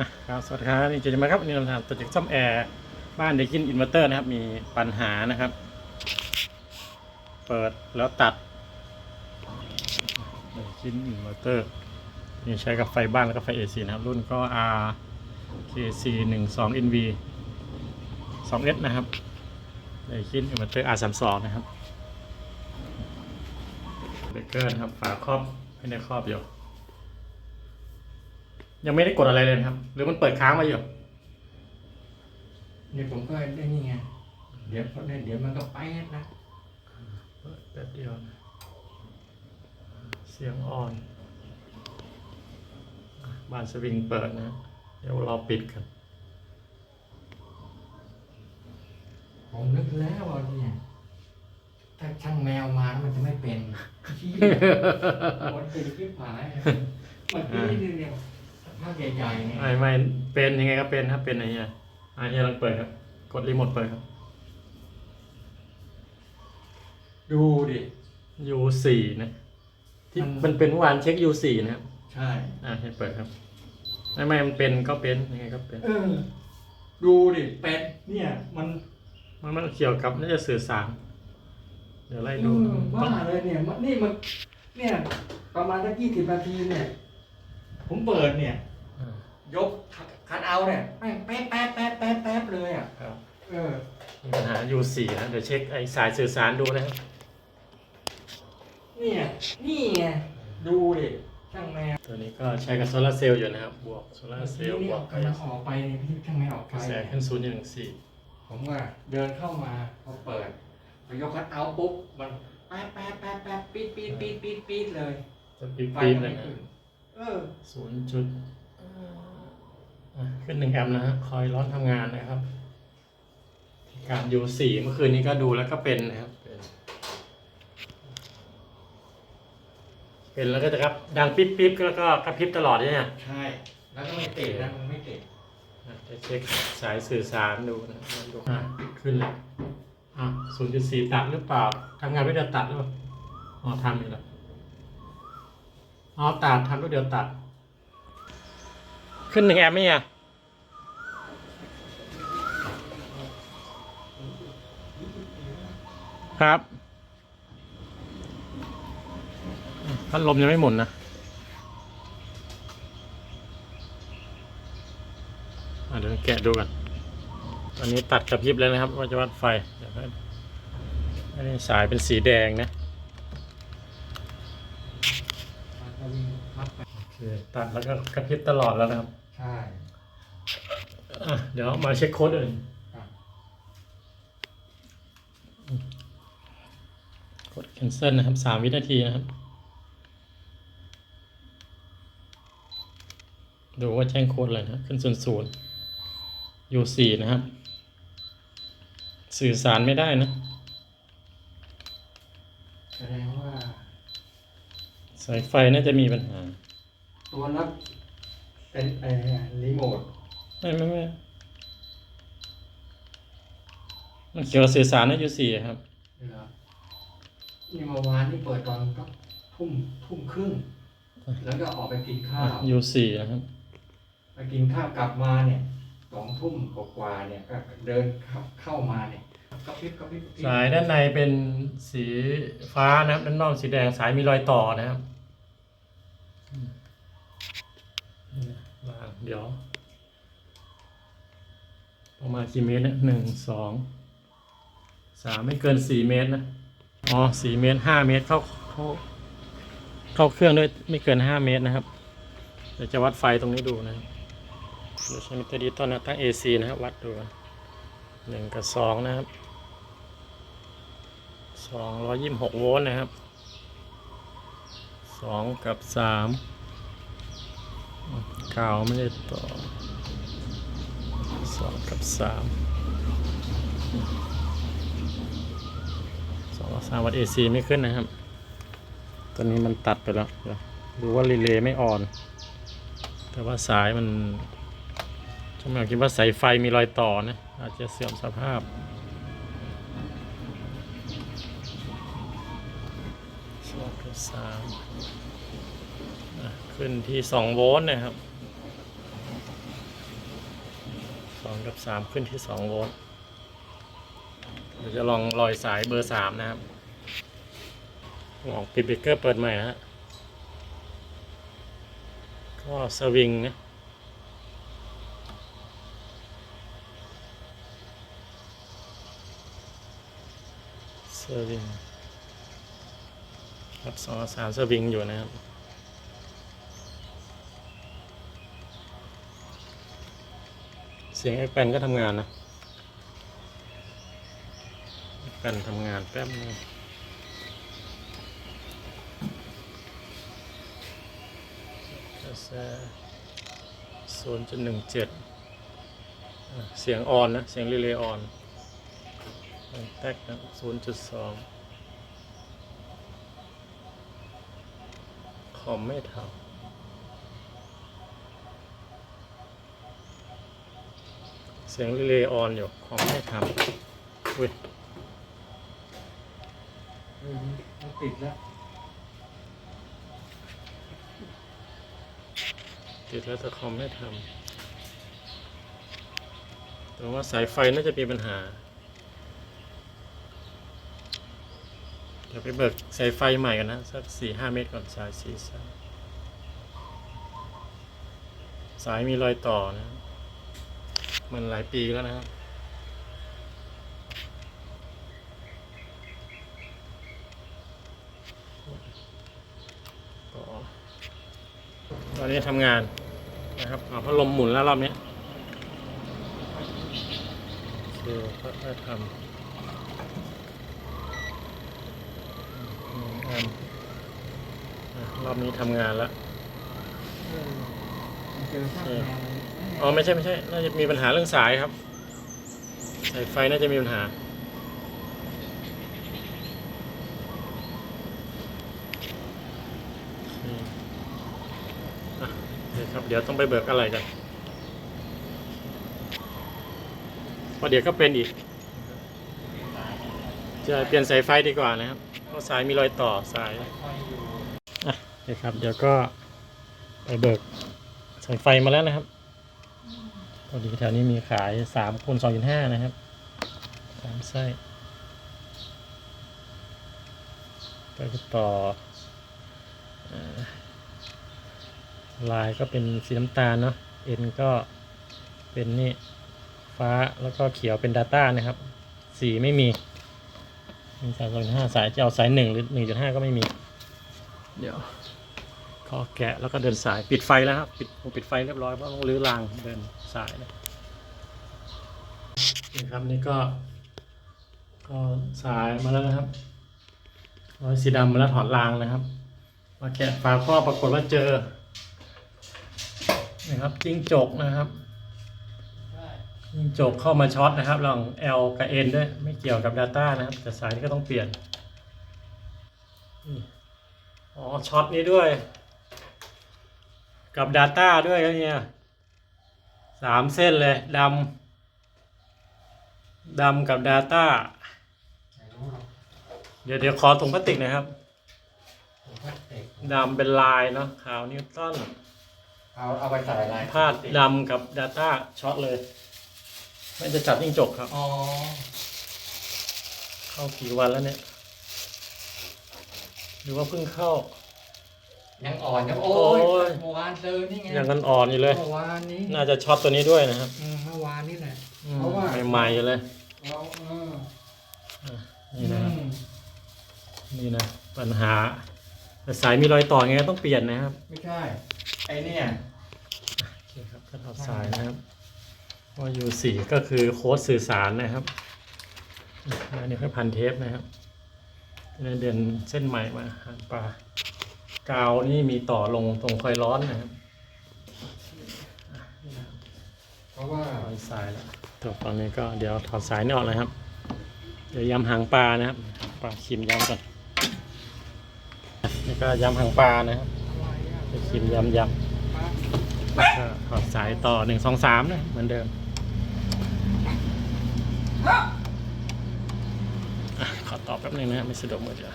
อะครับสวัสดีครับนี่เจะมาครับวันนี่เราทำตัวจากซ่อมแอร์บ้านเด็กกินอินเวอร์เตอร์นะครับ มีปัญหานะครับ เปิดแล้วตัดเด็กกินอินเวอร์เตอร์นี่ใช้กับไฟบ้านแล้วก็ไฟ AC นะครับ รุ่นก็ R KC 1 2 NV 2S นะครับเด็กกินอินเวอร์เตอร์ R 3 2นะครับเบรกเกอร์นะครับฝาครอบไม่ได้ครอบอยู่ ยังไม่ได้กดอะไรเลยนะครับ หรือมันเปิดค้างไว้อยู่เนี่ยผมก็ได้นี่ไง เดี๋ยวเดี๋ยวมันก็ไปนะเปิดแป๊บเดียวนะเสียงอ่อนบ้านสวิงเปิดนะ เดี๋ยวรอปิดกันผมนึกแล้วว่าเนี่ยถ้าช่างแมวมาแล้วมันจะไม่เป็นขี้มันเป็นขี้ผายมันเป็นนี่เนี่ย ภาคใหญ่ๆเนี่ยไม่ไม่เป็นยังไงก็เป็นครับเป็นอะไรเงี้ยอะเฮียลองเปิดครับ กดรีโมทเปิดครับ ดูดิ U4 นะ ที่มันมันเป็นเมื่อวานเช็ค U4 นะครับใช่ อะเฮียเปิดครับ ไม่ไม่มันเป็นก็เป็นยังไงก็เป็น เออ ดูดิเป็ดเนี่ย มันมันมันเกี่ยวกับน่าจะสื่อสาร เดี๋ยวไล่เอดูอต้บ้าองเลยเนี่ยมันนี่มัน เนี่ย ประมาณสักยี่สิบนาทีเนี่ย ผมเปิดเนี่ยอ่า ยกคันเอาท์เนี่ยแม่งแป๊บแป๊บแป๊บแป๊บแป๊บเลยอะครับ เออมีปัญหา U4 นะเดี๋ยวเช็คไอสายสื่อสารดูนะครับเนี่ยนี่ไงดูดิช่างแมวตัวนี้ก็ใช้กับโซลาร์เซลล์อยู่นะครับ บวกโซลาร์เซลล์บนี่วกกำลังออกไปเนี่ยพี่ช่างแมวออกกไป ระแสขึ้นศูนย์หนึ่งสี่ผมว่าเดินเข้ามาพอเปิดพอยกคันเอาท์ปุ๊บมันแป๊บแป๊บแป๊บแป๊บปี๊ดปี๊ดปี๊ดปี๊ดปี๊ดเลยจะปี๊ไฟบๆก็เลไม่ยนะขึ้นเออศูนย์จุดอะ ขึ้นหนึ่งแอมป์นะฮะคอยร้อนทำงานนะครับ การ U4 เมื่อคืนนี้ก็ดูแล้วก็เป็นนะครับเป็นเป็นแล้วก็จะครับดังปิ๊บปิ๊บแล้วก็กระพริบตลอดเนี่ยใช่ แล้วก็ไม่ติดนะมันไม่ติดอะจะเช็คสายสื่อสารดูนะดูอะขึ้นแล้วอะศูนย์จุดสี่ตัดหรือเปล่าทำงานไม่เดียวตัดหรือเปล่าอ๋อทำอยู่แล้วอ๋อตัดทำด้วยเดียวตัด ขึ้นหนึ่งแอมป์ไหมอะครับพัดลมยังไม่หมุนนะเดี๋ยวแกะดูกันตอนนี้ตัดกระพริบแล้วนะครับ ว่าจะวัดไฟเดี๋ยวอันนี้สายเป็นสีแดงนะโอเคตัดแล้วก็กระพริบตลอดแล้วนะครับ ใช่อะเดี๋ยวมาเช็คโค้ดอื่นครับกด cancel นะครับสามวินาทีนะครับ ดูว่าแจ้งโค้ดอะไรนะ ขึ้นศูนย์ศูนย์อยู่สี่นะครับ สื่อสารไม่ได้นะ แสดงว่า สายไฟน่าจะมีปัญหา ตัวรับ เป็นไอ้รีโมทไม่ไม่ไม่มันเกี่ยวกับสื่อสารนะยูสี่ครับเหรอนี่เมื่อวานนี่เปิดตอนก็ทุ่มทุ่มครึ่ง แล้วก็ออกไปกินข้าวยูสี่นะครับ ไปกินข้าวกลับมาเนี่ยสองทุ่มกว่าๆเนี่ยก็เดินเข้าเข้ามาเนี่ยกระพริบกระพริบกระพริบสายด้านในเป็นสีฟ้านะครับด้านนอกสีแดงสายมีรอยต่อนะครับอืมนี่นะวาง เดี๋ยว ประมาณกี่เมตรเนี่ยหนึ่งสองสามไม่เกินสี่เมตรนะ อ๋อสี่เมตรห้าเมตรเข้าเข้าเข้าเครื่องด้วยไม่เกินห้าเมตรนะครับเดี๋ยวจะวัดไฟตรงนี้ดูนะครับเดี๋ยวใช้มิเตอร์ดิจิตอลนะตั้ง AC นะครับวัดดูหนึ่งกับสองนะครับสองร้อยยี่สิบหกโวลต์นะครับสองกับสาม กาวไม่ได้ต่อสองกับสามสองกับสามวัด AC ไม่ขึ้นนะครับ ตอนนี้มันตัดไปแล้วดูว่ารีเลย์ไม่อ่อน แต่ว่าสายมันช่างแมวคิดว่าสายไฟมีรอยต่อนะ อาจจะเสื่อมสภาพสองกับสามขึ้นที่สองโวลต์นะครับ องกับสามขึ้นที่สองโวลต์เดี๋ยวจะลองลอยสายเบอร์สามนะครับลองปิดเบรกเกอร์เปิดใหม่นะฮะก็สวิงนะสวิงครับสองสามสวิงอยู่นะครับ เสียงไอ้แปนก็ทำงานนะไอ้แปนทำงานแป๊บนึงศูนย์จุดหนึ่งเจ็ดเสียงออนนะ เสียงรีเลย์ออนแท็กนะศูนย์จุดสองคอมไม่ท่า เสียงรีเลย์ออนอยู่ ของไม่ทำอุ้ยเออมันติดแล้ว ติดแล้วแต่คอมไม่ทำแต่ว่าสายไฟน่าจะมีปัญหา เดี๋ยวไปเบิกสายไฟใหม่กันนะ สักสี่ห้าเมตรก่อนสายสี่สายสายมีรอยต่อนะ มันหลายปีแล้วนะครับต่อตอนนี้ทำงานนะครับเอาพัดลมหมุนแล้วรอบนี้โอเคค่อยๆทำอืมอืมอะรอบนี้ทำงานแล้วเอ๋อไม่ใช่ไม่ใช่ น่าจะมีปัญหาเรื่องสายครับสายไฟน่าจะมีปัญหาโอเคอะครับเดี๋ยวต้องไปเบิกอะไรกันพระเดี๋ยวก็เป็นอีก จะเปลี่ยนสายไฟดีกว่านะครับ เพราะสายมีรอยต่อสายไฟอยู่อะโอเคครับ เดี๋ยวก็ไปเบิกสายไฟมาแล้วนะครับ พอดีแถวนี้มีขายสามคูณสองจุดห้านะครับสามไส้ก็จะต่ออลายก็เป็นสีน้ำตาลเนาะเอ็นก็เป็นนี่ฟ้าแล้วก็เขียวเป็น Data นะครับ สีไม่มี มีสายสองจุดห้าสายจะเอาสายหนึ่งหรือหนึ่งจุดห้าก็ไม่มี เดี๋ยว ขอแกะแล้วก็เดินสายปิดไฟแล้วครับปิดผมปิดไฟเรียบร้อยเพราะต้องรื้อรางเดินสายนะนี่ครับนี่ก็ ก็สายมาแล้วนะครับร้อยสีดำมาแล้วถอดรางนะครับมาแกะฝาครอบปรากฏว่าเจอนะครับจิ้งจกนะครับจิ้งจกเข้ามาช็อตนะครับลอง L กับ N ด้วยไม่เกี่ยวกับ Data นะครับ แต่สายนี้ก็ต้องเปลี่ยนอ๋อช็อตนี้ด้วย กับ Data ด้วยครับเนี่ยสามเส้นเลยดำดำกับ Data ไม่รู้หรอกเดี๋ยวเดี๋ยวขอถุงพลาสติกหนะครับผมพลาสติกดำเป็นลายเนาะขาวนิวตันเอาเอาไปใส่อะไรพาดดำกับ Data ช็อตเลยไม่จะจับจิ้งจกครับอ๋อเข้ากี่วันแล้วเนี่ย หรือว่าเพิ่งเข้า ยังอ่อนยังโอ้ยโอ้ย เมื่อวานเจอนี่ไงยังกันอ่อนอยู่เลย เมื่อวานนี้น่าจะช็อตตัวนี้ด้วยนะครับอืมเมื่อวานนี่แหละอืมเพราะว่า ใหม่ๆอยู่เลย เราเออนี่นะครับอืมนี่นะปัญหาแต่สายมีรอยต่อไงก็ต้องเปลี่ยนนะครับไม่ใช่ ไอเนี่ยโอเคครับก็ถอดสายนะครับว่า U4 ก็คือโค้ดสื่อสารนะครับอันนี้ค่อยพันเทปนะครับจะเดินเส้นใหม่มาหางปลา กาวนี่มีต่อลงตรงคอยร้อนนะครับอะนี่นะครับเพราะว่าถอดสายแล้วจบตอนนี้ก็เดี๋ยวถอดสายนี่ออกนะครับ เดี๋ยวยำหางปลานะครับปลาคิมยำก่อนนี่ก็ยำหางปลานะครับอะไรอะไปคิมยำยำปลาแล้วก็ถอดสายต่อหนึ่งสองสามนะเหมือนเดิมอะขอตอบแป๊บนึงนะครับไม่สะดวกมือเดีย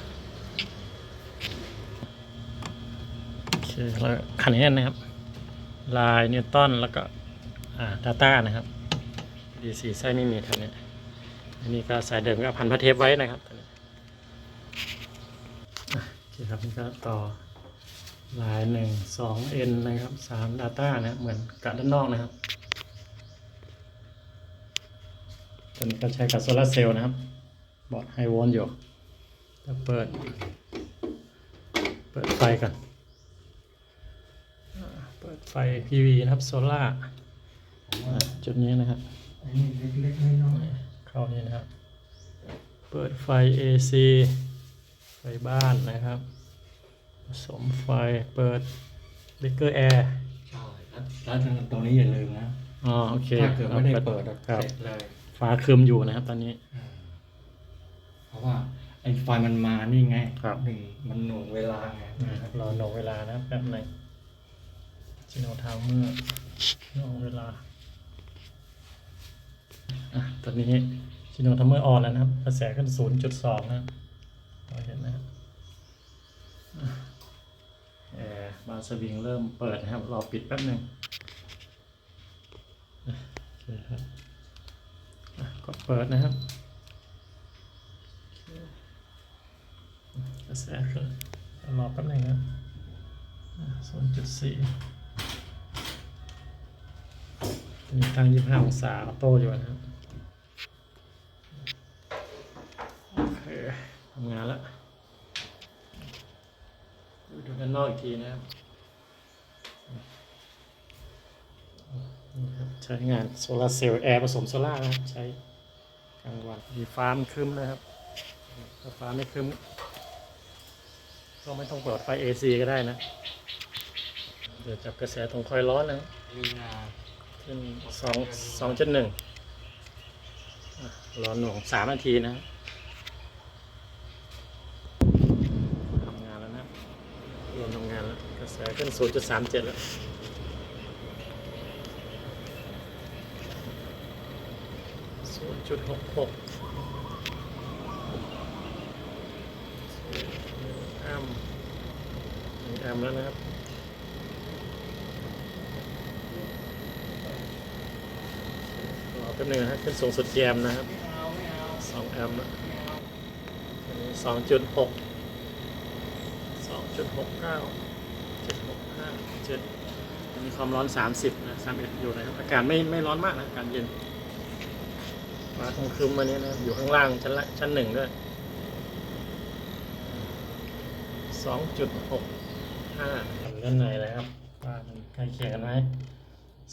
วโอแล้วคันนี้นะครับ ลายนิวตันแล้วก็อ่าดาต้านะครับดีสีไส้ไม่มีท่านนี้อันนี้ก็สายเดิมก็พันพระเทปไว้นะครับตัวนี้อะโอเคครับนี่ก็ต่อลายหนึ่งสองเอ็นนะครับสามดาต้านะเหมือนกับด้านนอกนะครับตัวนี้ก็ใช้กับโซลาร์เซลล์นะครับ บอร์ดไฮวลต์อยู่จะเปิด เปิดไฟก่อน ไฟ PV นะครับโซล่าจุดนี้นะครับอันนี้เล็กๆน้อยเข้านี่นะครับ เปิดไฟ AC ไฟบ้านนะครับ ผสมไฟเปิดเบเกอร์แอร์ๆใช่แล้วแล้วตรงนี้อย่าลืมนะอ๋อโอเคถ้าเกิดไม่ได้เปิดครับเสร็จเลยฟ้าครึมอยู่นะครับตอนนี้อืมเพราะว่าไอ้ไฟมันมานี่ไงครับหนึ่งมันหน่วงเวลาไงนะครับรอหน่วงเวลานะแป๊บหนึง แนวทางเมื่อเมื่อเวลาอะตอนนี้ชิโนทำเมื่อออนแล้วนะครับ กระแสขึ้น 0.2 นะเราเห็นนะแอร์บานสวิงเริ่มเปิดนะครับ รอปิดแป๊บหนึ่งโอเคครับก็เปิดนะครับ กระแสขึ้นรอแป๊บหนึ่งนสี่ มีตั้งยี่ห้าองศาออโต้อยู่นะครับโอเคทำงานแล้วดูด้านนอกอีกทีนะครับใช้งานโซลาเซลล์แอร์ผสมโซล่านะครับ ใช้กลางวันมีฟ้ามครึ้มนะครับถ้าฟ้าไม่ครึ้มก็ไม่ต้องเปิดไฟ AC ก็ได้นะ เดี๋ยวจับกระแสตรงคอยร้อนนะ ขึ้นสองสองจุดหนึ่งรอหน่วงสามนาทีนะทำงานแล้วนะรวมทำงานแล้ว กระแสขึ้นศูนย์จุดสามเจ็ดแล้วศูนย์จุดหกหกแอมแอมแล้วนะครับ รอ แป๊บหนึงนะครับขึ้นสูงสุดแยมนะครับสองแอมป์นะสองจุดหกสองจุดหกเก้าเจ็ดหกห้าเจ็ดมีความร้อนสามสิบนะสามเอ็ดอยู่นะครับอากาศไม่ไม่ร้อนมากนะอากาศเย็นมาตรงคืมมานี้นะอยู่ข้างล่างชั้นละชั้นหนึ่งด้วยสองจุดหกห้าด้านในเลยครับว่ามันใกล้เคียงกันไหม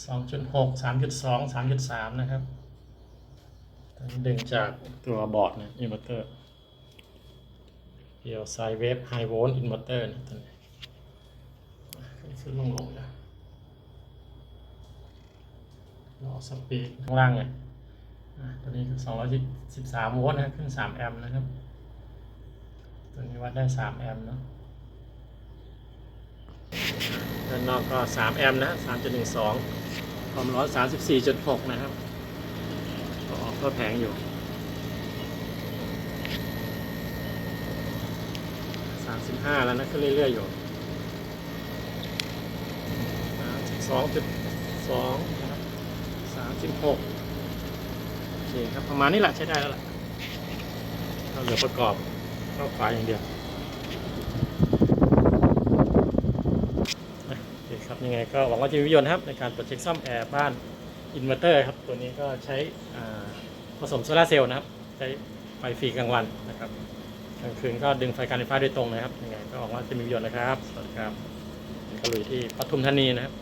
สองจุดหกสามจุดสองสามจุดสามนะครับตอนนี้ดึงจากตัวบอร์ดนะอินเวอร์เตอร์เดียวไซเวฟไฮโวลต์อินเวอร์เตอร์นะตัวนี้ขึ้นลงลงนะรอสปีดข้างล่างไงอะตัวนี้คือ213โวลต์นะขึ้น3แอมป์นะครับ ตัวนี้วัดได้3แอมป์เนาะด้านนอกก็3แอมป์นะ3.12 ความร้อน 34.6 นะครับก็ออกก็แผงอยู่สามสิบห้าแล้วนะขึ้นเรื่อยๆอยู่สามสิบสองจุดสองนะครับสามสิบหกโอเคครับ ประมาณนี้แหละใช้ได้แล้วล่ะเราเหลือประกอบเข้าฝาอย่างเดียวอะโอเคครับ ยังไงก็หวังว่าจะมีประโยชน์นะครับ ในการตรวจเช็คซ่อมแอร์บ้านอินเวอร์เตอร์ครับ ตัวนี้ก็ใช้อ่าผสมโซลาร์เซลล์นะครับ ใช้ไฟฟรีกลางวันนะครับกลางคืนก็ดึงไฟการไฟฟ้าโดยตรงนะครับยังไงก็หวังว่าจะมีประโยชน์นะครับ สวัสดีครับกระลุยที่ปทุมธานีนะครับ